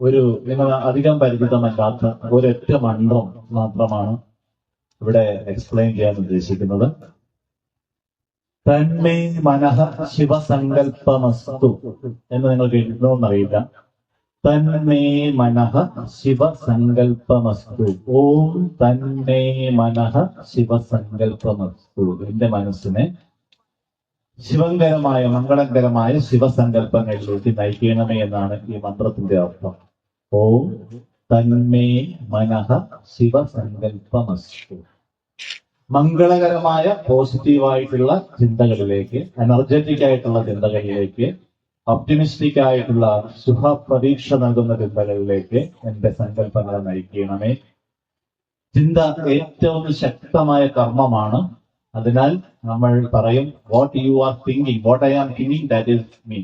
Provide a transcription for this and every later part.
ഒരു നിങ്ങൾ അധികം പരിചിതമല്ലാത്ത ഒരൊറ്റ മന്ത്രം മാത്രമാണ് ഇവിടെ എക്സ്പ്ലെയിൻ ചെയ്യാൻ ഉദ്ദേശിക്കുന്നത്. തന്മേ മനഃ ശിവസങ്കല്പമസ്തു എന്ന് നിങ്ങൾ കേട്ടിട്ടുണ്ടോന്നറിയില്ല തന്മേ മനഃ ശിവസങ്കല്പമസ്തു ഓം തന്മേ മനഃ ശിവസങ്കല്പമസ്തു എന്റെ മനസ്സിനെ ശിവങ്കരമായ മംഗളങ്കരമായ ശിവസങ്കല്പങ്ങളിലേക്ക് നയിക്കണമേ എന്നാണ് ഈ മന്ത്രത്തിന്റെ അർത്ഥം. ഓം തന്മേ മനഃ ശിവസങ്കല്പമസ്തു മംഗളകരമായ പോസിറ്റീവായിട്ടുള്ള ചിന്തകളിലേക്ക് എനർജറ്റിക് ആയിട്ടുള്ള ചിന്തകളിലേക്ക് ഒപ്റ്റിമിസ്റ്റിക് ആയിട്ടുള്ള ശുഭ പ്രതീക്ഷ നൽകുന്ന ചിന്തകളിലേക്ക് എന്റെ സങ്കല്പങ്ങളെ നയിക്കണമേ. ചിന്ത ഏറ്റവും ശക്തമായ കർമ്മമാണ്. അതിനാൽ നമ്മൾ പറയും what you are thinking what I am thinking that is me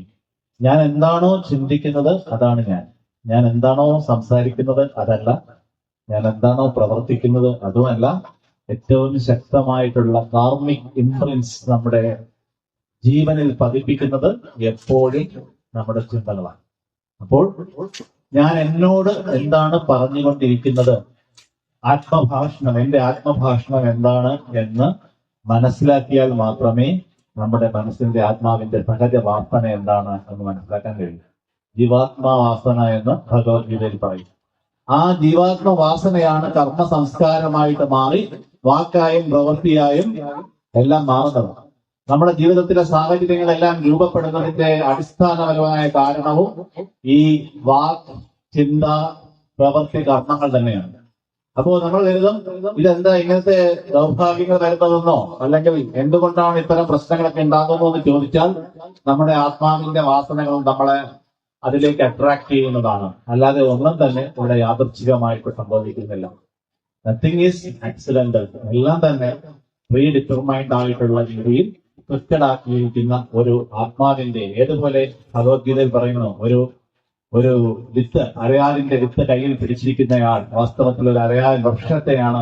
ഞാൻ എന്താണോ ചിന്തിക്കുന്നത് അതാണ് ഞാൻ. ഞാൻ എന്താണോ സംസാരിക്കുന്നത് അതല്ല. ഞാൻ എന്താണോ പ്രവർത്തിക്കുന്നത് അതുമല്ല ഏറ്റവും ശക്തമായിട്ടുള്ള കാർമിക് ഇൻഫ്ലുവൻസ് നമ്മുടെ ജീവനിൽ പതിപ്പിക്കുന്നത് എപ്പോഴും നമ്മുടെ ചിന്തകളാണ്. അപ്പോൾ ഞാൻ എന്നോട് എന്താണ് പറഞ്ഞുകൊണ്ടിരിക്കുന്നത്? ആത്മഭാഷണം എന്റെ ആത്മഭാഷണം എന്താണ് എന്ന് മനസ്സിലാക്കിയാൽ മാത്രമേ നമ്മുടെ മനസ്സിന്റെ ആത്മാവിന്റെ സഹജ വാസന എന്താണ് എന്ന് മനസ്സിലാക്കാൻ കഴിയും. ജീവാത്മാവാസന എന്ന് ഭഗവത്ഗീതയിൽ പറയും. ആ ജീവാത്മവാസനയാണ് കർമ്മ സംസ്കാരമായിട്ട് മാറി വാക്കായും പ്രവൃത്തിയായും എല്ലാം മാറുന്നത്. നമ്മുടെ ജീവിതത്തിലെ സാഹചര്യങ്ങളെല്ലാം രൂപപ്പെടുന്നതിന്റെ അടിസ്ഥാനപരമായ കാരണവും ഈ വാക് ചിന്ത പ്രവൃത്തി കർമ്മങ്ങൾ തന്നെയാണ്. അപ്പോ നമ്മൾ കരുതും ഇതെന്താ ഇങ്ങനത്തെ ദൗർഭാഗ്യങ്ങൾ വരുന്നതെന്നോ അല്ലെങ്കിൽ എന്തുകൊണ്ടാണ് ഇത്തരം പ്രശ്നങ്ങളൊക്കെ ഉണ്ടാകുന്നോ എന്ന് ചോദിച്ചാൽ നമ്മുടെ ആത്മാവിന്റെ വാസനകളും നമ്മളെ അതിലേക്ക് അട്രാക്ട് ചെയ്യുന്നതാണ്. അല്ലാതെ ഒന്നും തന്നെ ഇവിടെ യാദർച്ഛികമായിട്ട് സംഭവിക്കുന്നില്ല. നത്തിങ് ഈസ് ആക്സിഡന്റ് എല്ലാം തന്നെ പ്രീ ഡിറ്റർമൈൻഡ് ആയിട്ടുള്ള രീതിയിൽ ക്രിസ്റ്റഡ് ആക്കിയിരിക്കുന്ന ഒരു ആത്മാവിന്റെ ഏതുപോലെ ഭഗവത്ഗീതയിൽ പറയുന്നു ഒരു ഒരു വിത്ത് അരയാലിന്റെ വിത്ത് കയ്യിൽ പിടിച്ചിരിക്കുന്നയാൾ വാസ്തവത്തിൽ ഒരു അരയാൽ വൃക്ഷത്തെയാണ്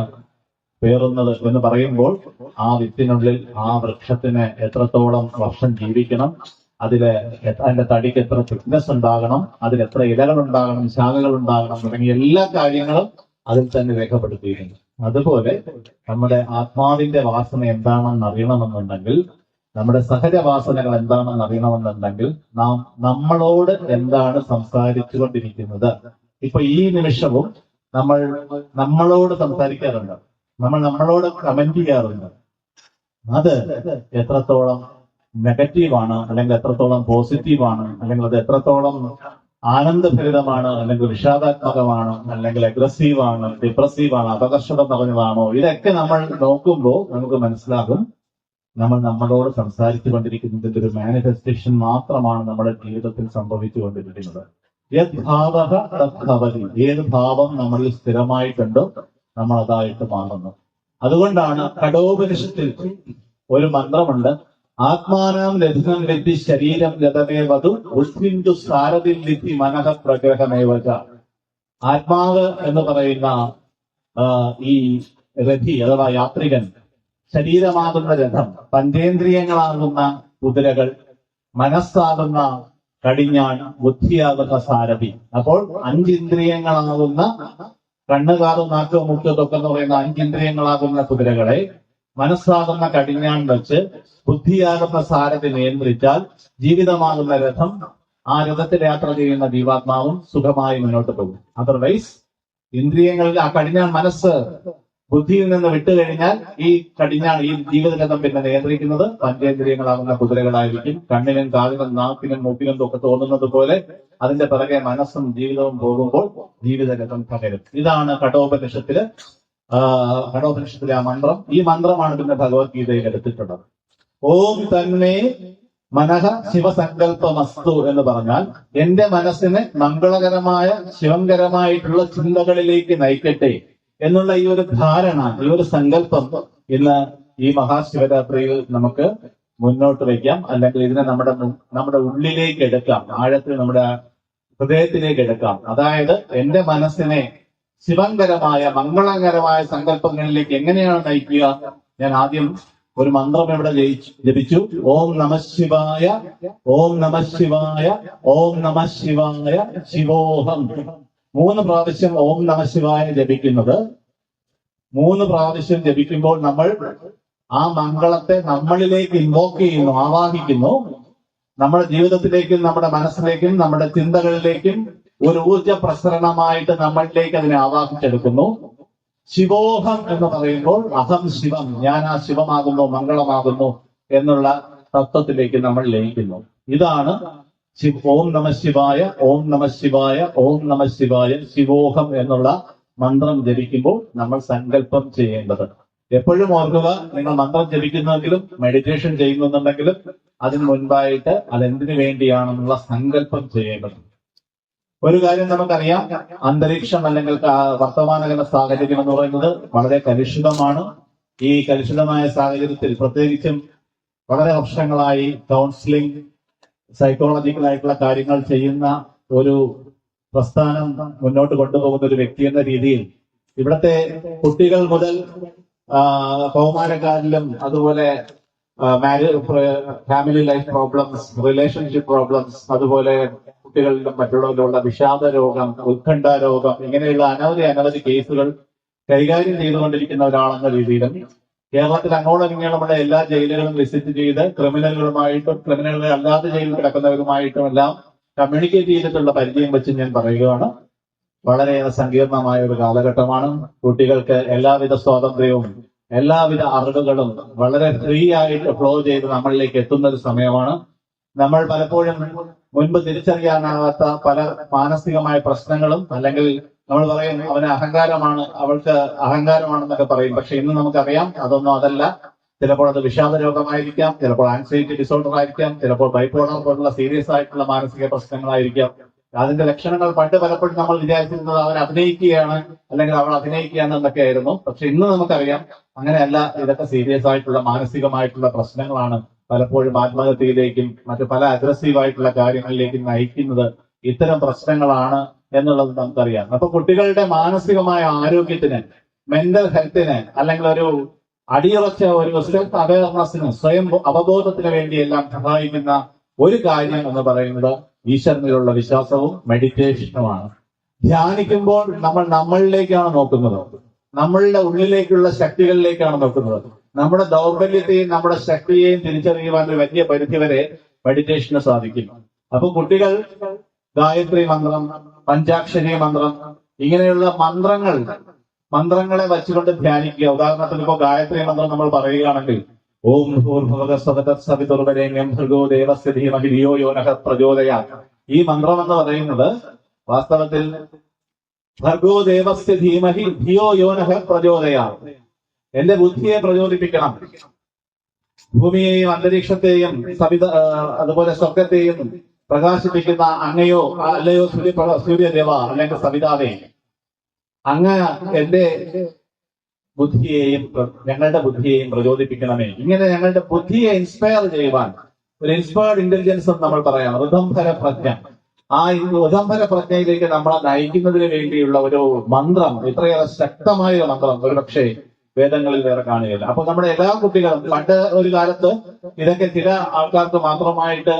പേറുന്നത് എന്ന് പറയുമ്പോൾ ആ വിത്തിനുള്ളിൽ ആ വൃക്ഷത്തിന് എത്രത്തോളം വർഷം ജീവിക്കണം അതിൽ അതിന്റെ തടിക്ക് എത്ര തിക്നെസ് ഉണ്ടാകണം അതിൽ എത്ര ഇലകൾ ഉണ്ടാകണം ശാഖകൾ ഉണ്ടാകണം തുടങ്ങിയ എല്ലാ കാര്യങ്ങളും അതിൽ തന്നെ രേഖപ്പെടുത്തിയിട്ടുണ്ട്. അതുപോലെ നമ്മുടെ ആത്മാവിന്റെ വാസന എന്താണെന്ന് അറിയണമെന്നുണ്ടെങ്കിൽ നമ്മുടെ സഹജവാസനകൾ എന്താണെന്ന് അറിയണമെന്നുണ്ടെങ്കിൽ നാം നമ്മളോട് എന്താണ് സംസാരിച്ചു കൊണ്ടിരിക്കുന്നത് ഇപ്പൊ ഈ നിമിഷവും നമ്മൾ നമ്മളോട് സംസാരിക്കാറുണ്ട്. നമ്മൾ നമ്മളോട് കമന്റ് ചെയ്യാറുണ്ട്. അത് എത്രത്തോളം നെഗറ്റീവാണ് അല്ലെങ്കിൽ എത്രത്തോളം പോസിറ്റീവാണ് അല്ലെങ്കിൽ അത് എത്രത്തോളം ആനന്ദഭരിതമാണ് അല്ലെങ്കിൽ വിഷാദാത്മകമാണ് അല്ലെങ്കിൽ അഗ്രസീവ് ആണ് ഡിപ്രസീവ് ആണ് അപകർഷത നിറഞ്ഞതാണോ? ഇതൊക്കെ നമ്മൾ നോക്കുമ്പോൾ നമുക്ക് മനസ്സിലാകും. നമ്മൾ നമ്മളോട് സംസാരിച്ചു കൊണ്ടിരിക്കുന്നതിന്റെ ഒരു മാനിഫെസ്റ്റേഷൻ മാത്രമാണ് നമ്മുടെ ജീവിതത്തിൽ സംഭവിച്ചു കൊണ്ടിരിക്കുന്നത്. യത് ഭാവഃ ഏത് ഭാവം നമ്മളിൽ സ്ഥിരമായിട്ടുണ്ടോ നമ്മൾ അതായിട്ട് മാറുന്നു. അതുകൊണ്ടാണ് കടോപനിഷത്തിൽ ഒരു മന്ത്രമുണ്ട്. ആത്മാനാം ലഘുനം ലഭി ശരീരം ഗതമേവതു ഉത്സിന്തു സാരതിൽ ലത്തി മനഃ പ്രഗ്രഹമേവച. ആത്മാവ് എന്ന് പറയുന്ന ഈ രഥി അഥവാ യാത്രികൻ ശരീരമാകുന്ന രഥം പഞ്ചേന്ദ്രിയങ്ങളാകുന്ന കുതിരകൾ മനസ്സാകുന്ന കടിഞ്ഞാൺ ബുദ്ധിയാകുന്ന സാരഥി. അപ്പോൾ അഞ്ചിന്ദ്രിയങ്ങളാകുന്ന കണ്ണുകാറും നാക്കവും മുട്ടതൊക്കെ എന്ന് പറയുന്ന അഞ്ചിന്ദ്രിയങ്ങളാകുന്ന കുതിരകളെ മനസ്സാകുന്ന കടിഞ്ഞാൻ വെച്ച് ബുദ്ധിയാകുന്ന സാരഥി നിയന്ത്രിച്ചാൽ ജീവിതമാകുന്ന രഥം ആ രഥത്തിൽ യാത്ര ചെയ്യുന്ന ജീവാത്മാവും സുഖമായി മുന്നോട്ട് പോകും. അതർവൈസ് ഇന്ദ്രിയങ്ങളിൽ ആ കടിഞ്ഞാൻ മനസ്സ് ബുദ്ധിയിൽ നിന്ന് വിട്ടുകഴിഞ്ഞാൽ ഈ കടിഞ്ഞാൻ ഈ ജീവിതരഥം പിന്നെ നിയന്ത്രിക്കുന്നത് പഞ്ചേന്ദ്രിയങ്ങളാകുന്ന കുതിരകളായിരിക്കും. കണ്ണിനും കാതിനും നാക്കിനും മൂക്കിനും ഒക്കെ തോന്നുന്നത് പോലെ അതിന്റെ പിറകെ മനസ്സും ജീവിതവും പോകുമ്പോൾ ജീവിതരഥം തകരും. ഇതാണ് കഠോപനിഷത്തിൽ ആ, കഠോപനിഷത്തിലെ ആ മന്ത്രം. ഈ മന്ത്രമാണ് പിന്നെ ഭഗവത്ഗീതയിൽ എടുത്തിട്ടുള്ളത്. ഓം തന്നെ മനഃ ശിവസങ്കല്പമസ്തു എന്ന് പറഞ്ഞാൽ എന്റെ മനസ്സിനെ മംഗളകരമായ ശിവങ്കരമായിട്ടുള്ള ചിന്തകളിലേക്ക് നയിക്കട്ടെ എന്നുള്ള ഈ ഒരു ധാരണ ഈ ഒരു സങ്കല്പം ഇന്ന് ഈ മഹാശിവരാത്രിയിൽ നമുക്ക് മുന്നോട്ട് വയ്ക്കാം. അല്ലെങ്കിൽ ഇതിനെ നമ്മുടെ നമ്മുടെ ഉള്ളിലേക്ക് എടുക്കാം. ആഴത്തിൽ നമ്മുടെ ഹൃദയത്തിലേക്ക് എടുക്കാം. അതായത് എന്റെ മനസ്സിനെ ശിവങ്കരമായ മംഗളകരമായ സങ്കല്പങ്ങളിലേക്ക് എങ്ങനെയാണ് നയിക്കുക? ഞാൻ ആദ്യം ഒരു മന്ത്രം ഇവിടെ ജപിച്ചു. ഓം നമ ശിവായ ഓം നമ ശിവായ ഓം നമ ശിവായ ശിവോഹം. മൂന്ന് പ്രാവശ്യം ഓം നമ ശിവായ ജപിക്കുന്നത്. മൂന്ന് പ്രാവശ്യം ജപിക്കുമ്പോൾ നമ്മൾ ആ മംഗളത്തെ നമ്മളിലേക്ക് ഇൻവോക്ക് ചെയ്യുന്നു ആവാഹിക്കുന്നു. നമ്മുടെ ജീവിതത്തിലേക്കും നമ്മുടെ മനസ്സിലേക്കും നമ്മുടെ ചിന്തകളിലേക്കും ഒരു ഊർജ പ്രസരണമായിട്ട് നമ്മളിലേക്ക് അതിനെ ആവാഹിച്ചെടുക്കുന്നു. ശിവോഹം എന്ന് പറയുമ്പോൾ അഹം ശിവം ഞാൻ ആ ശിവമാകുന്നു മംഗളമാകുന്നു എന്നുള്ള തത്വത്തിലേക്ക് നമ്മൾ ലയിക്കുന്നു. ഇതാണ് ഓം നമ ശിവായ ഓം നമ ശിവായ ഓം നമ ശിവായ ശിവോഹം എന്നുള്ള മന്ത്രം ജപിക്കുമ്പോൾ നമ്മൾ സങ്കല്പം ചെയ്യേണ്ടത്. എപ്പോഴും ഓർക്കുക നിങ്ങൾ മന്ത്രം ജപിക്കുന്നെങ്കിലും മെഡിറ്റേഷൻ ചെയ്യുന്നുണ്ടെങ്കിലും അതിന് മുൻപായിട്ട് അതെന്തിനു വേണ്ടിയാണെന്നുള്ള സങ്കല്പം ചെയ്യേണ്ടത്. ഒരു കാര്യം നമുക്കറിയാം. അന്തരീക്ഷം അല്ലെങ്കിൽ വർത്തമാനകാല സാഹചര്യം എന്ന് പറയുന്നത് വളരെ കലുഷിതമാണ്. ഈ കലുഷിതമായ സാഹചര്യത്തിൽ പ്രത്യേകിച്ചും വളരെ വർഷങ്ങളായി കൗൺസിലിംഗ് സൈക്കോളജിക്കൽ ആയിട്ടുള്ള കാര്യങ്ങൾ ചെയ്യുന്ന ഒരു പ്രസ്ഥാനം മുന്നോട്ട് കൊണ്ടുപോകുന്ന ഒരു വ്യക്തി എന്ന രീതിയിൽ ഇവിടുത്തെ കുട്ടികൾ മുതൽ കൗമാരക്കാരിലും അതുപോലെ marriage family life problems relationship problems അതുപോലെ കുട്ടികളിലും മറ്റുള്ളവരിലുള്ള വിഷാദ രോഗം ഉത്കണ്ഠ രോഗം ഇങ്ങനെയുള്ള അനവധി അനവധി കേസുകൾ കൈകാര്യം ചെയ്തുകൊണ്ടിരിക്കുന്ന ഒരാളെന്ന രീതിയിലും കേരളത്തിൽ അങ്ങോളം ഇങ്ങോളമുള്ള എല്ലാ ജയിലുകളും വിസിറ്റ് ചെയ്ത് ക്രിമിനലുകളുമായിട്ടും ക്രിമിനലുകൾ അല്ലാത്ത ജയിലിൽ കിടക്കുന്നവരുമായിട്ടും എല്ലാം കമ്മ്യൂണിക്കേറ്റ് ചെയ്തിട്ടുള്ള പരിചയം വെച്ച് ഞാൻ പറയുകയാണ്. വളരെയേറെ സങ്കീർണമായ ഒരു കാലഘട്ടമാണ്. കുട്ടികൾക്ക് എല്ലാവിധ സ്വാതന്ത്ര്യവും എല്ലാവിധ അറിവുകളും വളരെ ഫ്രീ ആയിട്ട് ഫ്ലോ ചെയ്ത് നമ്മളിലേക്ക് എത്തുന്ന ഒരു സമയമാണ്. നമ്മൾ പലപ്പോഴും മുൻപ് തിരിച്ചറിയാനാകാത്ത പല മാനസികമായ പ്രശ്നങ്ങളും അല്ലെങ്കിൽ നമ്മൾ പറയും അവന് അഹങ്കാരമാണ് അവൾക്ക് അഹങ്കാരമാണെന്നൊക്കെ പറയും. പക്ഷെ ഇന്ന് നമുക്കറിയാം അതൊന്നും അതല്ല. ചിലപ്പോൾ അത് വിഷാദ രോഗമായിരിക്കാം ചിലപ്പോൾ ആൻസൈറ്റി ഡിസോർഡർ ആയിരിക്കാം ചിലപ്പോൾ ബൈപ്പോളർ പോലുള്ള സീരിയസ് ആയിട്ടുള്ള മാനസിക പ്രശ്നങ്ങളായിരിക്കാം. അതിന്റെ ലക്ഷണങ്ങൾ പണ്ട് പലപ്പോഴും നമ്മൾ വിചാരിച്ചിരുന്നത് അവൻ അഭിനയിക്കുകയാണ് അല്ലെങ്കിൽ അവൾ അഭിനയിക്കുകയാണ് എന്നൊക്കെ ആയിരുന്നു പക്ഷെ ഇന്ന് നമുക്കറിയാം അങ്ങനെയല്ല. ഇതൊക്കെ സീരിയസ് ആയിട്ടുള്ള മാനസികമായിട്ടുള്ള പ്രശ്നങ്ങളാണ്. പലപ്പോഴും ആത്മഹത്യയിലേക്കും മറ്റു പല അഗ്രസീവ് ആയിട്ടുള്ള കാര്യങ്ങളിലേക്കും നയിക്കുന്നത് ഇത്തരം പ്രശ്നങ്ങളാണ് എന്നുള്ളത് നമുക്കറിയാം. അപ്പൊ കുട്ടികളുടെ മാനസികമായ ആരോഗ്യത്തിന് മെന്റൽ ഹെൽത്തിന് അല്ലെങ്കിൽ ഒരു അടിയുറച്ച ഒരു സെൽഫ് അവയർനെസ്സിന് സ്വയം അവബോധത്തിന് വേണ്ടിയെല്ലാം സഹായിക്കുന്ന ഒരു കാര്യം എന്ന് പറയുന്നത് ഈശ്വരനിലുള്ള വിശ്വാസവും മെഡിറ്റേഷനുമാണ് ധ്യാനിക്കുമ്പോൾ നമ്മൾ നമ്മളിലേക്കാണ് നോക്കുന്നത്. നമ്മളുടെ ഉള്ളിലേക്കുള്ള ശക്തികളിലേക്കാണ് നോക്കുന്നത്. നമ്മുടെ ദൗർബല്യത്തെയും നമ്മുടെ ശക്തിയെയും തിരിച്ചറിയുവാൻ ഒരു വലിയ പരിധി വരെ മെഡിറ്റേഷന് സാധിക്കും. അപ്പൊ കുട്ടികൾ ഗായത്രി മന്ത്രം പഞ്ചാക്ഷരി മന്ത്രം ഇങ്ങനെയുള്ള മന്ത്രങ്ങൾ മന്ത്രങ്ങളെ വച്ചുകൊണ്ട് ധ്യാനിക്കുക. ഉദാഹരണത്തിന് ഇപ്പോൾ ഗായത്രി മന്ത്രം നമ്മൾ പറയുകയാണെങ്കിൽ ഓം ഭൂർഭവത സവത സവിതുർവരേണ്യം ഭർഗോ ദേവസ്യ ധീമഹി പ്രചോദയാ. ഈ മന്ത്രം എന്ന് പറയുന്നത് വാസ്തവത്തിൽ ഭർഗോ ദേവസ്യ ധീമഹി ധിയോ യോനഹ പ്രചോദയാ. എന്റെ ബുദ്ധിയെ പ്രചോദിപ്പിക്കണം. ഭൂമിയെയും അന്തരീക്ഷത്തെയും സവിത അതുപോലെ സ്വർഗത്തെയും പ്രകാശിപ്പിക്കുന്ന അങ്ങയോ അല്ലയോ സൂര്യ സൂര്യദേവ അല്ലെങ്കിൽ സവിതാവേ അങ്ങ് എന്റെ ബുദ്ധിയെയും ഞങ്ങളുടെ ബുദ്ധിയെയും പ്രചോദിപ്പിക്കണമേ. ഇങ്ങനെ ഞങ്ങളുടെ ബുദ്ധിയെ ഇൻസ്പയർ ചെയ്യുവാൻ ഒരു ഇൻസ്പയർഡ് ഇന്റലിജൻസ് എന്ന് നമ്മൾ പറയാം. ഋതംഭര പ്രജ്ഞ. ആ ഋതംഭര പ്രജ്ഞയിലേക്ക് നമ്മളെ നയിക്കുന്നതിന് വേണ്ടിയുള്ള ഒരു മന്ത്രം ഇത്രയേറെ ശക്തമായ മന്ത്രം. ഒരുപക്ഷെ വേദങ്ങളിൽ വേറെ കാണുകയില്ല. അപ്പൊ നമ്മുടെ എല്ലാ കുട്ടികളും പണ്ട് ഒരു കാലത്ത് ഇതൊക്കെ ചില ആൾക്കാർക്ക് മാത്രമായിട്ട്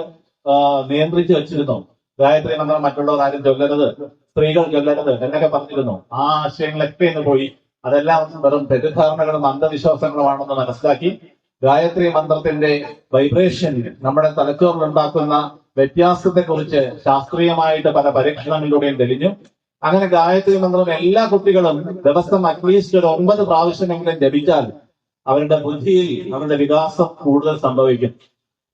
നിയന്ത്രിച്ചു വെച്ചിരുന്നു. ഗായത്രി മന്ത്രം മറ്റുള്ളവർ ആരും ചൊല്ലരുത് സ്ത്രീകൾ ചൊല്ലരുത് എന്നൊക്കെ പറഞ്ഞിരുന്നു. ആ ആശയങ്ങളൊക്കെ ഇന്ന് പോയി. അതെല്ലാം വെറും തെറ്റിദ്ധാരണകളും അന്ധവിശ്വാസങ്ങളുമാണെന്ന് മനസ്സിലാക്കി ഗായത്രി മന്ത്രത്തിന്റെ വൈബ്രേഷൻ നമ്മുടെ തലച്ചോറിൽ ഉണ്ടാക്കുന്ന വ്യത്യാസത്തെ കുറിച്ച് ശാസ്ത്രീയമായിട്ട് പല പരീക്ഷണങ്ങളിലൂടെയും തെളിഞ്ഞു. അങ്ങനെ ഗായത്രി മന്ത്രം എല്ലാ കുട്ടികളും ദിവസം അറ്റ്ലീസ്റ്റ് ഒരു ഒമ്പത് പ്രാവശ്യമെങ്കിലും ജപിച്ചാൽ അവരുടെ ബുദ്ധിയിൽ അവരുടെ വികാസം കൂടുതൽ സംഭവിക്കും.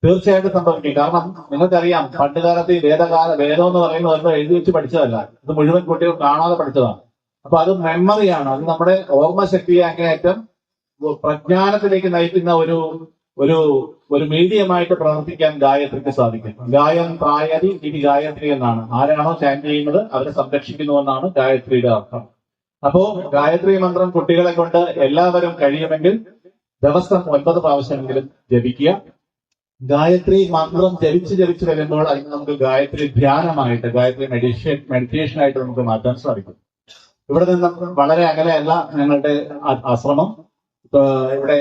തീർച്ചയായിട്ടും സംഭവിക്കും. കാരണം നിങ്ങൾക്കറിയാം പണ്ടുകാലത്ത് ഈ വേദകാല വേദം എന്ന് പറയുന്നത് എഴുതി വെച്ച് പഠിച്ചതല്ല. ഇത് മുഴുവൻ കുട്ടികൾ കാണാതെ പഠിച്ചതാണ്. അപ്പൊ അത് മെമ്മറിയാണ് അത് നമ്മുടെ ഓർമ്മശക്തിയെ അങ്ങേയറ്റം പ്രജ്ഞാനത്തിലേക്ക് നയിക്കുന്ന ഒരു ഒരു ഒരു മീഡിയമായിട്ട് പ്രവർത്തിക്കാൻ ഗായത്രിക്ക് സാധിക്കും. ഗായം പ്രായതി ഇനി ഗായത്രി എന്നാണ്. ആരാണോ ചാൻ ചെയ്യുന്നത് അവരെ സംരക്ഷിക്കുന്നു എന്നാണ് ഗായത്രിയുടെ അർത്ഥം. അപ്പോ ഗായത്രി മന്ത്രം കുട്ടികളെ കൊണ്ട് എല്ലാവരും കഴിയുമെങ്കിൽ ദിവസം ഒൻപത് പ്രാവശ്യമെങ്കിലും ജപിക്കുക. ഗായത്രി മന്ത്രം ജപിച്ച് ജപിച്ച് വരുമ്പോൾ അതിന് നമുക്ക് ഗായത്രി ധ്യാനമായിട്ട് ഗായത്രി മെഡിറ്റേഷൻ മെഡിറ്റേഷൻ ആയിട്ട് നമുക്ക് മാറ്റാൻ സാധിക്കും. ഇവിടെ നിന്ന് വളരെ അകലെയല്ല ഞങ്ങളുടെ ആശ്രമം. ഇവിടെ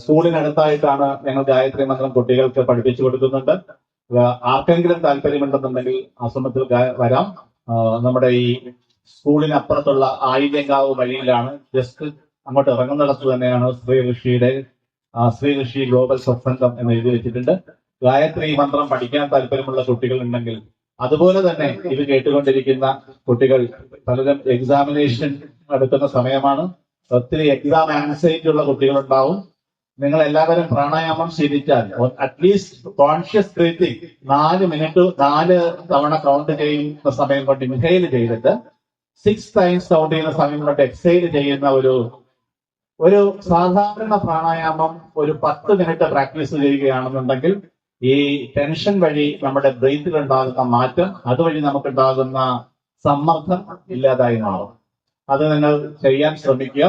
സ്കൂളിനടുത്തായിട്ടാണ് ഞങ്ങൾ ഗായത്രി മന്ത്രം കുട്ടികൾക്ക് പഠിപ്പിച്ചു കൊടുക്കുന്നുണ്ട്. ആർക്കെങ്കിലും താല്പര്യമുണ്ടെന്നുണ്ടെങ്കിൽ അസമത്തിൽ വരാം. നമ്മുടെ ഈ സ്കൂളിനപ്പുറത്തുള്ള ആയില്യങ്കാവ് വഴിയിലാണ്. ജസ്റ്റ് അങ്ങോട്ട് ഇറങ്ങുന്നിടത്ത് തന്നെയാണ് ശ്രീ ഋഷിയുടെ ശ്രീ ഋഷി ഗ്ലോബൽ സത്സംഗം എന്ന് എഴുതി വെച്ചിട്ടുണ്ട്. ഗായത്രി മന്ത്രം പഠിക്കാൻ താല്പര്യമുള്ള കുട്ടികൾ ഉണ്ടെങ്കിൽ അതുപോലെ തന്നെ ഇത് കേട്ടുകൊണ്ടിരിക്കുന്ന കുട്ടികൾ പലരും എക്സാമിനേഷൻ എടുക്കുന്ന സമയമാണ്. ഒത്തിരി എക്സാം ആൻസൈറ്റി ഉള്ള കുട്ടികളുണ്ടാവും നിങ്ങൾ എല്ലാവരും പ്രാണായാമം ശീലിച്ചാൽ അറ്റ്ലീസ്റ്റ് കോൺഷ്യസ് ബ്രീത്തിങ് നാല് മിനിറ്റ് നാല് തവണ കൗണ്ട് ചെയ്യുന്ന സമയം കൊണ്ട് ഇൻഹെയിൽ ചെയ്തിട്ട് സിക്സ് ടൈംസ് കൗണ്ട് ചെയ്യുന്ന സമയം കൊണ്ട് എക്സൈൽ ചെയ്യുന്ന ഒരു ഒരു സാധാരണ പ്രാണായാമം ഒരു പത്ത് മിനിറ്റ് പ്രാക്ടീസ് ചെയ്യുകയാണെന്നുണ്ടെങ്കിൽ ഈ ടെൻഷൻ വഴി നമ്മുടെ ബ്രെയിനിൽ ഉണ്ടാകുന്ന മാറ്റം അതുവഴി നമുക്ക് നമുക്കുണ്ടാകുന്ന സമ്മർദ്ദം ഇല്ലാതായി മാറും. അത് നിങ്ങൾ ചെയ്യാൻ ശ്രമിക്കുക.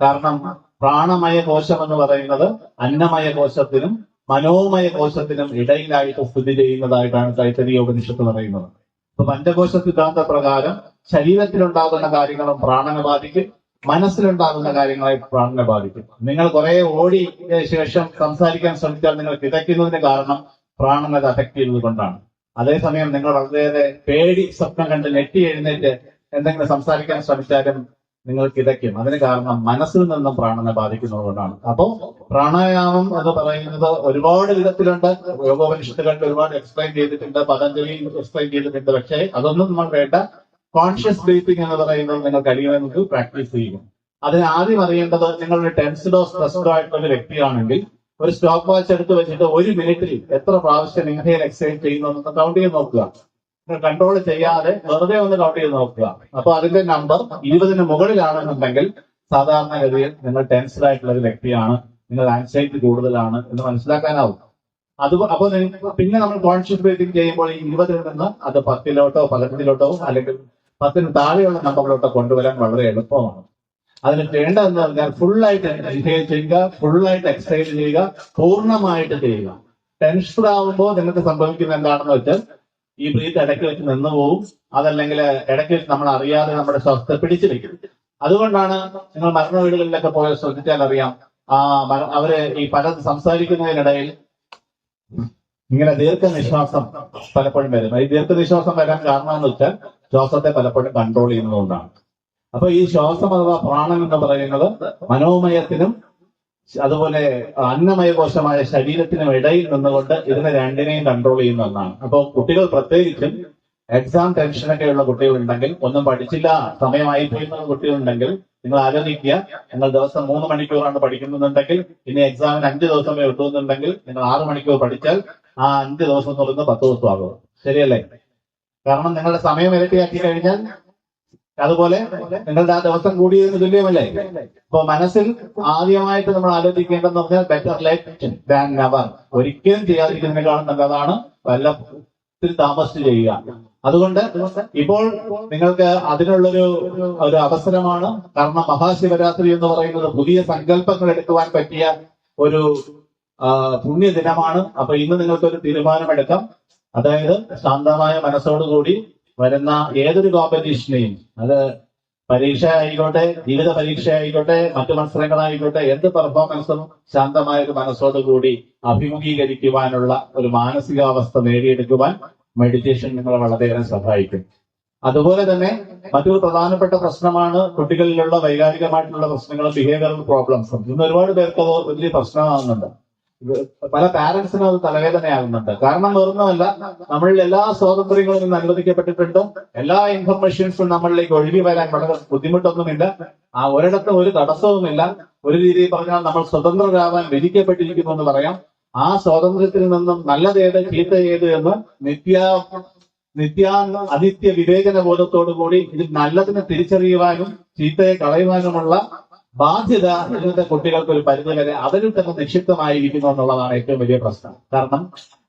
കാരണം പ്രാണമയ കോശം എന്ന് പറയുന്നത് അന്നമയ കോശത്തിനും മനോമയ കോശത്തിനും ഇടയിലായിട്ട് സ്ഥിതി ചെയ്യുന്നതായിട്ടാണ് തൈത്തരീയ ഉപനിഷത്ത് പറയുന്നത്. അപ്പൊ പഞ്ചകോശ സിദ്ധാന്ത പ്രകാരം ശരീരത്തിലുണ്ടാകുന്ന കാര്യങ്ങളും പ്രാണനെ ബാധിക്കും മനസ്സിലുണ്ടാകുന്ന കാര്യങ്ങളെ പ്രാണനെ ബാധിക്കും. നിങ്ങൾ കുറെ ഓടി ശേഷം സംസാരിക്കാൻ ശ്രമിച്ചാൽ നിങ്ങൾ കിതയ്ക്കുന്നതിന് കാരണം പ്രാണനെ അഫക്ട് ചെയ്യുന്നത് കൊണ്ടാണ്. അതേസമയം നിങ്ങൾ വളരെയേറെ പേടി സ്വപ്നം കണ്ട് നെറ്റി എഴുന്നേറ്റ് എന്തെങ്കിലും സംസാരിക്കാൻ ശ്രമിച്ചാലും നിങ്ങൾ കിതയ്ക്കും. അതിന് കാരണം മനസ്സിൽ നിന്നും പ്രാണനെ ബാധിക്കുന്നതുകൊണ്ടാണ്. അപ്പോൾ പ്രാണായാമം എന്ന് പറയുന്നത് ഒരുപാട് വിധത്തിലുണ്ട്. യോഗോപനിഷത്തുകളിൽ ഒരുപാട് എക്സ്പ്ലെയിൻ ചെയ്തിട്ടുണ്ട്. പതഞ്ജലി എക്സ്പ്ലെയിൻ ചെയ്തിട്ടുണ്ട്. പക്ഷേ അതൊന്നും നമ്മൾ വേണ്ട. കോൺഷ്യസ് ബ്രീത്തിങ് എന്ന് പറയുന്നത് നിങ്ങൾ കഴിയുമെങ്കിൽ പ്രാക്ടീസ് ചെയ്യും. അതിന് ആദ്യം അറിയേണ്ടത് നിങ്ങളുടെ ടെൻസ്ഡോ സ്ട്രെസ്ഡോ ആയിട്ടുള്ള ഒരു വ്യക്തിയാണെങ്കിൽ ഒരു സ്റ്റോപ്പ് വാച്ച് എടുത്ത് വെച്ചിട്ട് ഒരു മിനിറ്റിൽ എത്ര പ്രാവശ്യം ഇൻഹേൽ എക്സ്ചേഞ്ച് ചെയ്യുന്നു എന്ന് കൗണ്ട് ചെയ്ത് നോക്കുക. കൺട്രോൾ ചെയ്യാതെ വെറുതെ ഒന്ന് കൗണ്ട് ചെയ്ത് നോക്കുക. അപ്പൊ അതിന്റെ നമ്പർ ഇരുപതിന് മുകളിലാണെന്നുണ്ടെങ്കിൽ സാധാരണഗതിയിൽ നിങ്ങൾ ടെൻസ്ഡ് ആയിട്ടുള്ള ഒരു വ്യക്തിയാണ്. നിങ്ങൾ ആൻസൈറ്റി കൂടുതലാണ് എന്ന് മനസ്സിലാക്കാനാവും. അത് അപ്പൊ പിന്നെ നമ്മൾ ബ്രീതിങ് ചെയ്യുമ്പോൾ ഈ ഇരുപതിൽ നിന്ന് അത് പത്തിലോട്ടോ പതിനഞ്ചിലോട്ടോ അല്ലെങ്കിൽ പത്തിന് താഴെയുള്ള നമ്പറിലോട്ടോ കൊണ്ടുവരാൻ വളരെ എളുപ്പമാണ്. അതിന് ചെയ്യേണ്ടതെന്ന് പറഞ്ഞാൽ ഫുള്ളായിട്ട് ഇൻഹേൽ ചെയ്യുക ഫുള്ളായിട്ട് എക്സൈൽ ചെയ്യുക പൂർണമായിട്ട് ചെയ്യുക. ടെൻഷൻ ആവുമ്പോൾ നിങ്ങൾക്ക് സംഭവിക്കുന്ന എന്താണെന്ന് വെച്ചാൽ ഈ ബ്രീത്ത് ഇടയ്ക്ക് വെച്ച് നിന്ന് പോവും. അതല്ലെങ്കിൽ ഇടയ്ക്ക് വെച്ച് നമ്മൾ അറിയാതെ നമ്മുടെ ശ്വാസത്തെ പിടിച്ചു വെക്കും. അതുകൊണ്ടാണ് നിങ്ങൾ മരണ വീടുകളിലൊക്കെ പോയ ശ്രദ്ധിച്ചാൽ അറിയാം. ആ അവർ ഈ പലത് സംസാരിക്കുന്നതിനിടയിൽ ഇങ്ങനെ ദീർഘനിശ്വാസം പലപ്പോഴും വരും. ഈ ദീർഘനിശ്വാസം വരാൻ കാരണം എന്ന് വെച്ചാൽ ശ്വാസത്തെ പലപ്പോഴും കൺട്രോൾ ചെയ്യുന്നതുകൊണ്ടാണ് അപ്പൊ ഈ ശ്വാസം അഥവാ പ്രാണൻ എന്ന് പറയുന്നത് മനോമയത്തിനും അതുപോലെ അന്നമയ കോശമായ ശരീരത്തിനും ഇടയിൽ നിന്നുകൊണ്ട് ഇതിനെ രണ്ടിനെയും കൺട്രോൾ ചെയ്യുന്ന ഒന്നാണ്. അപ്പോൾ കുട്ടികൾ പ്രത്യേകിച്ചും എക്സാം ടെൻഷനൊക്കെ ഉള്ള കുട്ടികളുണ്ടെങ്കിൽ ഒന്നും പഠിച്ചില്ല സമയമായി പോയിരുന്ന കുട്ടികളുണ്ടെങ്കിൽ നിങ്ങൾ ആലോചിക്കുക. നിങ്ങൾ ദിവസം മൂന്ന് മണിക്കൂറാണ് പഠിക്കുന്നുണ്ടെങ്കിൽ ഇനി എക്സാമിന് അഞ്ച് ദിവസമേ എത്തുന്നുണ്ടെങ്കിൽ നിങ്ങൾ ആറ് മണിക്കൂർ പഠിച്ചാൽ ആ അഞ്ച് ദിവസം എന്ന് പറയുന്നത് പത്ത് ആകും. ശരിയല്ലേ? കാരണം നിങ്ങളുടെ സമയം ഇരട്ടിയാക്കി കഴിഞ്ഞാൽ അതുപോലെ നിങ്ങളുടെ ആ ദിവസം കൂടിയതിന് തുല്യമല്ലേ? അപ്പൊ മനസ്സിൽ ആദ്യമായിട്ട് നമ്മൾ ആലോചിക്കേണ്ടതെന്ന് പറഞ്ഞാൽ ബെറ്റർ ലേറ്റ് ദാൻ ഒരിക്കലും ചെയ്യാതിരിക്കുന്നതിനേക്കാളും നല്ലതാണ് വല്ല താമസിച്ച് ചെയ്യുക. അതുകൊണ്ട് ഇപ്പോൾ നിങ്ങൾക്ക് അതിനുള്ളൊരു ഒരു അവസരമാണ് കാരണം മഹാശിവരാത്രി എന്ന് പറയുന്നത് പുതിയ സങ്കല്പങ്ങൾ എടുക്കുവാൻ പറ്റിയ ഒരു പുണ്യ ദിനമാണ് അപ്പൊ ഇന്ന് നിങ്ങൾക്കൊരു തീരുമാനമെടുക്കാം. അതായത് ശാന്തമായ മനസ്സോടുകൂടി വരുന്ന ഏതൊരു കോമ്പറ്റീഷനെയും അത് പരീക്ഷ ആയിക്കോട്ടെ ജീവിത പരീക്ഷ ആയിക്കോട്ടെ മറ്റു മത്സരങ്ങളായിക്കോട്ടെ എന്ത് പെർഫോമൻസും ശാന്തമായ ഒരു മനസ്സോടുകൂടി അഭിമുഖീകരിക്കുവാനുള്ള ഒരു മാനസികാവസ്ഥ നേടിയെടുക്കുവാൻ മെഡിറ്റേഷൻ നിങ്ങളെ വളരെയേറെ സഹായിക്കും. അതുപോലെ തന്നെ മറ്റൊരു പ്രധാനപ്പെട്ട പ്രശ്നമാണ് കുട്ടികളിലുള്ള വൈകാരികമായിട്ടുള്ള പ്രശ്നങ്ങൾ ബിഹേവിയറൽ പ്രോബ്ലംസും ഇന്ന് ഒരുപാട് പേർക്ക് വലിയ പ്രശ്നമാകുന്നുണ്ട്. പല പാരന്റ്സിനും അത് തലവേദനയാകുന്നുണ്ട്. കാരണം വേറൊന്നുമല്ല നമ്മളിൽ എല്ലാ സ്വാതന്ത്ര്യങ്ങളും ഇന്ന് അനുവദിക്കപ്പെട്ടിട്ടുണ്ട്. എല്ലാ ഇൻഫർമേഷൻസും നമ്മളിലേക്ക് ഒഴുകി വരാൻ വളരെ ബുദ്ധിമുട്ടൊന്നുമില്ല. ആ ഒരിടത്തും ഒരു തടസ്സവുമില്ല. ഒരു രീതിയിൽ പറഞ്ഞാൽ നമ്മൾ സ്വതന്ത്രരാവാൻ വിധിക്കപ്പെട്ടിരിക്കുന്നു എന്ന് പറയാം. ആ സ്വാതന്ത്ര്യത്തിൽ നിന്നും നല്ലതേത് ചീത്ത ഏത് എന്ന് നിത്യ നിത്യാ അനിത്യ വിവേചന ബോധത്തോടു കൂടി ഇതിൽ നല്ലതിനെ തിരിച്ചറിയുവാനും ചീത്തയെ കളയുവാനുമുള്ള ബാധ്യത ഇന്നത്തെ കുട്ടികൾക്ക് ഒരു പരിധി വരെ അവരിൽ തന്നെ നിക്ഷിപ്തമായിരിക്കുന്നു എന്നുള്ളതാണ് ഏറ്റവും വലിയ പ്രശ്നം. കാരണം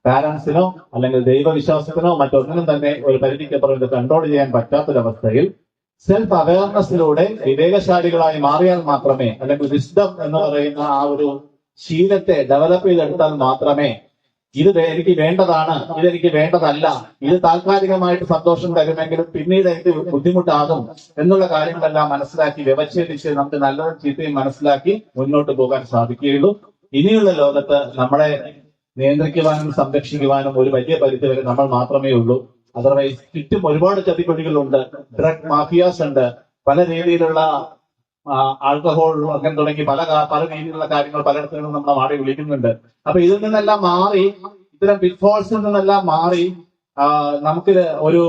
പാരന്റ്സിനോ അല്ലെങ്കിൽ ദൈവവിശ്വാസത്തിനോ മറ്റൊന്നിനും തന്നെ ഒരു പരിധിക്കപ്പുറം ഇത് കൺട്രോൾ ചെയ്യാൻ പറ്റാത്തൊരവസ്ഥയിൽ സെൽഫ് അവയർനെസ്സിലൂടെ വിവേകശാലികളായി മാറിയാൽ മാത്രമേ അല്ലെങ്കിൽ വിസ്ഡം എന്ന് പറയുന്ന ആ ഒരു ശീലത്തെ ഡെവലപ്പ് ചെയ്തെടുത്താൽ മാത്രമേ ഇത് എനിക്ക് വേണ്ടതാണ് ഇതെനിക്ക് വേണ്ടതല്ല. ഇത് താൽക്കാലികമായിട്ട് സന്തോഷം തരുമെങ്കിലും പിന്നീട് എനിക്ക് ബുദ്ധിമുട്ടാകും എന്നുള്ള കാര്യങ്ങളെല്ലാം മനസ്സിലാക്കി വ്യവച്ഛേദിച്ച് നമുക്ക് നല്ലതും ചീത്തയും മനസ്സിലാക്കി മുന്നോട്ട് പോകാൻ സാധിക്കുകയുള്ളൂ. ഇനിയുള്ള ലോകത്ത് നമ്മളെ നിയന്ത്രിക്കുവാനും സംരക്ഷിക്കുവാനും ഒരു വലിയ പരിധി വരെ നമ്മൾ മാത്രമേ ഉള്ളൂ. അതർവൈസ് ചുറ്റും ഒരുപാട് ചതിക്കുഴികളുണ്ട്. ഡ്രഗ് മാഫിയാസ് ഉണ്ട്. പല രീതിയിലുള്ള ആൽക്കഹോൾ അങ്ങനെ തുടങ്ങി പല പല രീതിയിലുള്ള കാര്യങ്ങൾ പലയിടത്തു നിന്നും നമ്മളെ മാറി വിളിക്കുന്നുണ്ട്. അപ്പൊ ഇതിൽ നിന്നെല്ലാം മാറി ഇത്തരം പിറ്റ്ഫോൾസിൽ നിന്നെല്ലാം മാറി നമുക്ക് ഒരു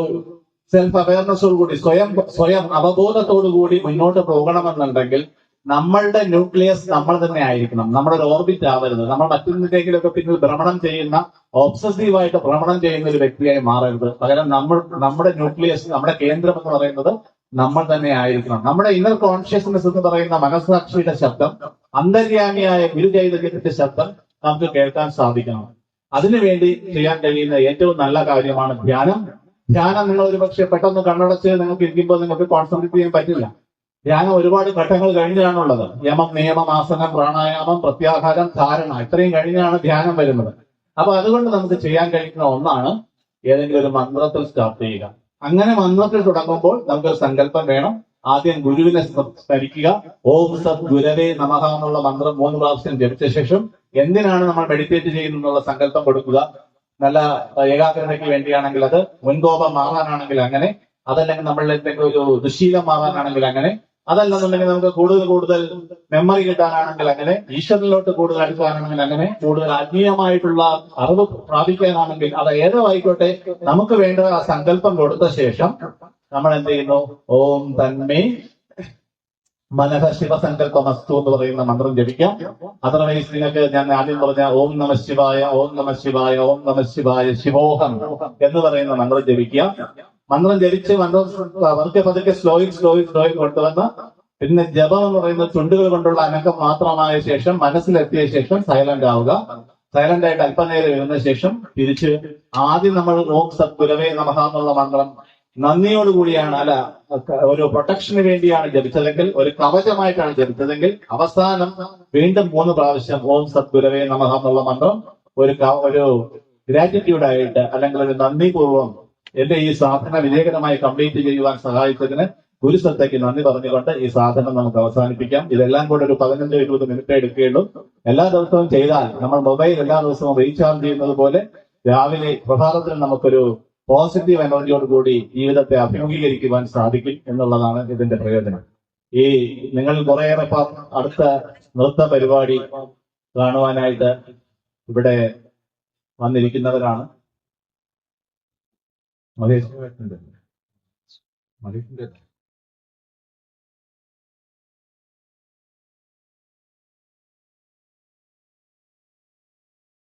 സെൽഫ് അവയർനെസ്സോട് കൂടി സ്വയം സ്വയം അവബോധത്തോടു കൂടി മുന്നോട്ട് പോകണമെന്നുണ്ടെങ്കിൽ നമ്മളുടെ ന്യൂക്ലിയസ് നമ്മൾ തന്നെ ആയിരിക്കണം. നമ്മുടെ ഒരു ഓർബിറ്റ് ആവരുത്. നമ്മൾ മറ്റൊന്നിലേക്കിലൊക്കെ പിന്നിൽ ഭ്രമണം ചെയ്യുന്ന ഓബ്സസീവായിട്ട് ഭ്രമണം ചെയ്യുന്ന ഒരു വ്യക്തിയായി മാറരുത്. പകരം നമ്മൾ നമ്മുടെ ന്യൂക്ലിയസ് നമ്മുടെ കേന്ദ്രം എന്ന് പറയുന്നത് നമ്മൾ തന്നെ ആയിരിക്കണം. നമ്മുടെ ഇന്നർ കോൺഷ്യസ്നെസ് എന്ന് പറയുന്ന മനസ്സാക്ഷിയുടെ ശബ്ദം അന്തര്യാമിയായ ഗുരുചൈതന്യത്തിന്റെ ശബ്ദം നമുക്ക് കേൾക്കാൻ സാധിക്കണം. അതിനുവേണ്ടി ചെയ്യാൻ കഴിയുന്ന ഏറ്റവും നല്ല കാര്യമാണ് ധ്യാനം. ധ്യാനം നിങ്ങൾ ഒരു പക്ഷേ പെട്ടെന്ന് കണ്ണടച്ച് നിങ്ങൾക്ക് ഇരിക്കുമ്പോൾ നിങ്ങൾക്ക് കോൺസെൻട്രേറ്റ് ചെയ്യാൻ പറ്റില്ല. ധ്യാനം ഒരുപാട് ഘട്ടങ്ങൾ കഴിഞ്ഞാണുള്ളത് യമം നിയമം ആസനം പ്രാണായാമം പ്രത്യാഹാരം ധാരണ ഇത്രയും കഴിഞ്ഞാണ് ധ്യാനം വരുന്നത്. അപ്പൊ അതുകൊണ്ട് നമുക്ക് ചെയ്യാൻ കഴിയുന്ന ഒന്നാണ് ഏതെങ്കിലും ഒരു മന്ത്രത്തിൽ സ്റ്റാർട്ട് ചെയ്യുക. അങ്ങനെ മന്ത്രത്തിൽ തുടങ്ങുമ്പോൾ നമുക്കൊരു സങ്കല്പം വേണം. ആദ്യം ഗുരുവിനെ സ്മരിക്കുക ഓം സത് ഗുരവേ നമഹ എന്നുള്ള മന്ത്രം മൂന്ന് പ്രാവശ്യം ജപിച്ച ശേഷം എന്തിനാണ് നമ്മൾ മെഡിറ്റേറ്റ് ചെയ്യുന്നതെന്നുള്ള സങ്കല്പം കൊടുക്കുക. നല്ല ഏകാഗ്രതയ്ക്ക് വേണ്ടിയാണെങ്കിൽ അത് മുൻകോപം മാറാനാണെങ്കിൽ അങ്ങനെ അതല്ലെങ്കിൽ നമ്മളിൽ എന്തെങ്കിലും ഒരു ദുശീലം മാറാനാണെങ്കിൽ അങ്ങനെ അതല്ലെന്നുണ്ടെങ്കിൽ നമുക്ക് കൂടുതൽ കൂടുതൽ മെമ്മറി കിട്ടാനാണെങ്കിൽ അങ്ങനെ ഈശ്വരനിലോട്ട് കൂടുതൽ അടുക്കാനാണെങ്കിൽ അങ്ങനെ കൂടുതൽ ആത്മീയമായിട്ടുള്ള അറിവ് പ്രാപിക്കാനാണെങ്കിൽ അത് ഏതോ ആയിക്കോട്ടെ നമുക്ക് വേണ്ട ആ സങ്കല്പം കൊടുത്ത ശേഷം നമ്മൾ എന്ത് ചെയ്യുന്നു? ഓം തന്മേ മനഃ ശിവസങ്കല്പമസ്തു എന്ന് പറയുന്ന മന്ത്രം ജപിക്കാം. അതർവൈസ് നിങ്ങൾക്ക് ഞാൻ ആദ്യം പറഞ്ഞ ഓം നമ ശിവായ ഓം നമ ശിവായ ഓം നമ ശിവായ ശിവോഹം എന്ന് പറയുന്ന മന്ത്രം ജപിക്കുക മന്ത്രം ജപിച്ച് മന്ത്രം പതുക്കെ പതുക്കെ സ്ലോയിൽ സ്ലോയിൽ സ്ലോയിൽ കൊണ്ടുവന്ന് പിന്നെ ജപം എന്ന് പറയുന്ന ചുണ്ടുകൾ കൊണ്ടുള്ള അനക്കം മാത്രമായ ശേഷം മനസ്സിലെത്തിയ ശേഷം സൈലന്റ് ആവുക. സൈലന്റ് ആയിട്ട് അല്പനേരം ഇരുന്ന ശേഷം തിരിച്ച് ആദ്യം നമ്മൾ ഓം സദ്ഗുരവേ നമഹ എന്നുള്ള മന്ത്രം നന്ദിയോടുകൂടിയാണ് അല്ല ഒരു പ്രൊട്ടക്ഷന് വേണ്ടിയാണ് ജപിച്ചതെങ്കിൽ ഒരു കവചമായിട്ടാണ് ജപിച്ചതെങ്കിൽ അവസാനം വീണ്ടും മൂന്ന് പ്രാവശ്യം ഓം സദ്ഗുരവേ നമഹ എന്നുള്ള മന്ത്രം ഒരു ഒരു ഗ്രാറ്റിറ്റ്യൂഡായിട്ട് അല്ലെങ്കിൽ ഒരു നന്ദിപൂർവം എന്റെ ഈ സാധന വിജയകരമായി കംപ്ലീറ്റ് ചെയ്യുവാൻ സഹായിച്ചതിന് ഗുരുസത്തയ്ക്ക് നന്ദി പറഞ്ഞുകൊണ്ട് ഈ സാധനം നമുക്ക് അവസാനിപ്പിക്കാം. ഇതെല്ലാം കൂടെ ഒരു പതിനഞ്ചോ ഇരുപത് മിനിറ്റ് എടുക്കുകയുള്ളൂ. എല്ലാ ദിവസവും ചെയ്താൽ നമ്മൾ മൊബൈൽ എല്ലാ ദിവസവും റീചാർജ് ചെയ്യുന്നത് പോലെ രാവിലെ പ്രഭാതത്തിൽ നമുക്കൊരു പോസിറ്റീവ് എനർജിയോട് കൂടി ജീവിതത്തെ അഭിമുഖീകരിക്കുവാൻ സാധിക്കും എന്നുള്ളതാണ് ഇതിന്റെ പ്രയോജനം. ഈ നിങ്ങൾ കുറേയേറെ അടുത്ത നൃത്ത പരിപാടി കാണുവാനായിട്ട് ഇവിടെ വന്നിരിക്കുന്നവരാണ്. Malaysia. Malaysia.